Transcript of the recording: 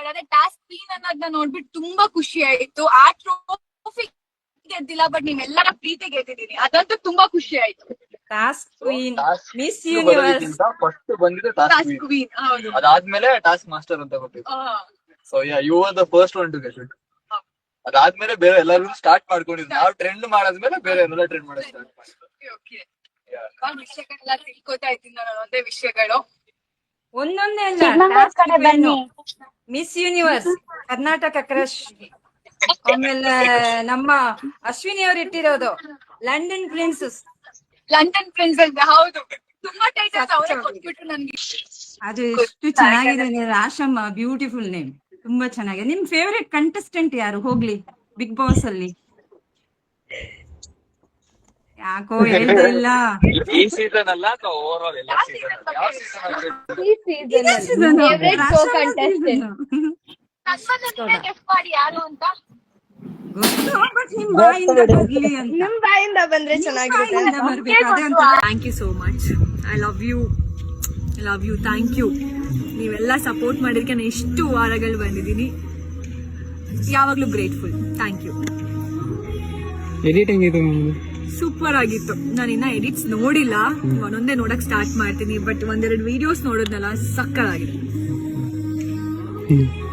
But ಅದೇ task queen ಅನ್ನೋದನ್ನ ನೋಡ್ಬಿಟ್ಟು ತುಂಬಾ ಖುಷಿ ಆಯ್ತು. ಆ ಟ್ರೋಫಿ ಗೆದ್ದಿಲ್ಲ ಬಟ್ ನೀವೆಲ್ಲರ ಪ್ರೀತಿ ಗೆದ್ದಿದ್ದೀನಿ. ಅದಂತೂ ತುಂಬಾ ಖುಷಿ ಆಯ್ತು. Task queen Miss Universe first ಬಂದಿದ್ದು ಟಾಸ್ಕ್ ಕ್ವೀನ್ ಹೌದು. ಅದಾದ್ಮೇಲೆ ಟಾಸ್ಕ್ ಮಾಸ್ಟರ್ ಅಂತ ಕೊಟ್ಟಿದ್ದು. So yeah you are the first one to get it ಅದಾದ್ಮೇಲೆ ಬೇರೆ ಎಲ್ಲರೂ ಸ್ಟಾರ್ಟ್ ಮಾಡ್ಕೊಂಡಿದ್ರು ನಾವು ಟ್ರೆಂಡ್ ಮಾಡಾದ್ಮೇಲೆ ಬೇರೆ ಎಲ್ಲ ಟ್ರೆಂಡ್ ಮಾಡೋದು ಸ್ಟಾರ್ಟ್ ಮಾಡಿದ್ರು ವಿಷಯಗಳೆಲ್ಲ ತಿಳ್ಕೊತಾ ಇದ್ದೀನಿ ನಾನು ಒಂದೇ ವಿಷಯಗಳು. ಒಂದೊಂದೇ ಅಲ್ಲ ಮಿಸ್ ಯೂನಿವರ್ಸ್ ಕರ್ನಾಟಕ ಕ್ರಶ್ ಆಮೇಲೆ ನಮ್ಮ ಅಶ್ವಿನಿ ಅವ್ರು ಇಟ್ಟಿರೋದು ಲಂಡನ್ ಪ್ರಿನ್ಸಸ್ ಲಂಡನ್ ಪ್ರಿನ್ಸಸ್ ಹೌದು. ತುಂಬಾ ಟೈಟಲ್ಸ್ ಅವರೇ ಕೊಟ್ಬಿಟ್ರು ನನ್ಗೆ. ಅದು ಎಷ್ಟು ಚೆನ್ನಾಗಿದೆ ಆಶಮ್ಮ ಬ್ಯೂಟಿಫುಲ್ ನೇಮ್ ತುಂಬಾ ಚೆನ್ನಾಗಿದೆ. ನಿಮ್ ಫೇವರೇಟ್ ಕಂಟೆಸ್ಟೆಂಟ್ ಯಾರು? ಹೋಗ್ಲಿ ಬಿಗ್ ಬಾಸ್ ಅಲ್ಲಿ. ಯಾಕೋ ಹೇಳ್ತಾ ಇಲ್ಲ ಈ ಸೀಸನ್ ಅಲ್ಲ ಅಥವಾ ಓವರ್ ಆಲ್ ಎಲ್ಲ ಸೀಸನ್ ಯಾವ ಸೀಸನ್ ನಿಮ್ ಬಾಯಿಂದ ಬಂದ್ರೆ ಚೆನ್ನಾಗಿರುತ್ತೆ. Thank you so much I love you I love you thank you ನೀವೆಲ್ಲ ಸಪೋರ್ಟ್ ಮಾಡಿದಕ್ಕೆ ನಾನು ಎಷ್ಟು ವಾರಗಳು ಬಂದಿದ್ದೀನಿ. ಯಾವಾಗಲೂ ಗ್ರೇಟ್ಫುಲ್ ಥ್ಯಾಂಕ್ ಯು ಎಡಿಟಿಂಗ್ ಇದು ಸೂಪರ್ ಆಗಿತ್ತು. ನಾನು ಇನ್ನ ಎಡಿಟ್ಸ್ ನೋಡಿಲ್ಲ. ಒಂದೊಂದೇ ನೋಡಕ್ ಸ್ಟಾರ್ಟ್ ಮಾಡ್ತೀನಿ ಬಟ್ ಒಂದೆರಡು ವಿಡಿಯೋಸ್ ನೋಡೋದ್ನಲ್ಲ ಸಕ್ಕತ್ತಾಗಿದೆ. ಹ್ಮ್.